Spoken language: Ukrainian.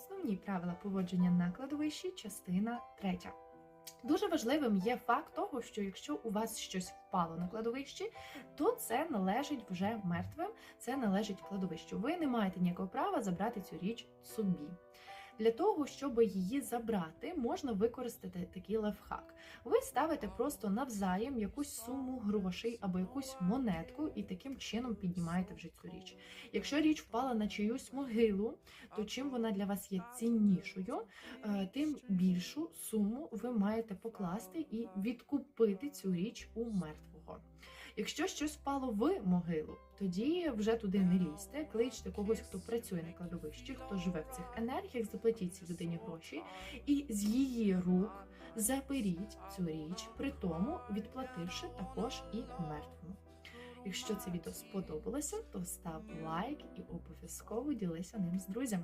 Основні правила поводження на кладовищі, частина третя. Дуже важливим є факт того, що якщо у вас щось впало на кладовищі, то це належить вже мертвим, це належить кладовищу. Ви не маєте ніякого права забрати цю річ собі. Для того, щоб її забрати, можна використати такий лайфхак. Ви ставите просто навзаєм якусь суму грошей або якусь монетку, і таким чином піднімаєте вже цю річ. Якщо річ впала на чиюсь могилу, то чим вона для вас є ціннішою, е, тим більшу суму ви маєте покласти і відкупити цю річ у мертвого. Якщо щось впало в могилу, тоді вже туди не лізьте, кличте когось, хто працює на кладовищі, хто живе в цих енергіях, заплатіть цій людині гроші, і з її рук заберіть цю річ, при тому відплативши також і мертвому. Якщо це відео сподобалося, то став лайк і обов'язково ділися ним з друзями.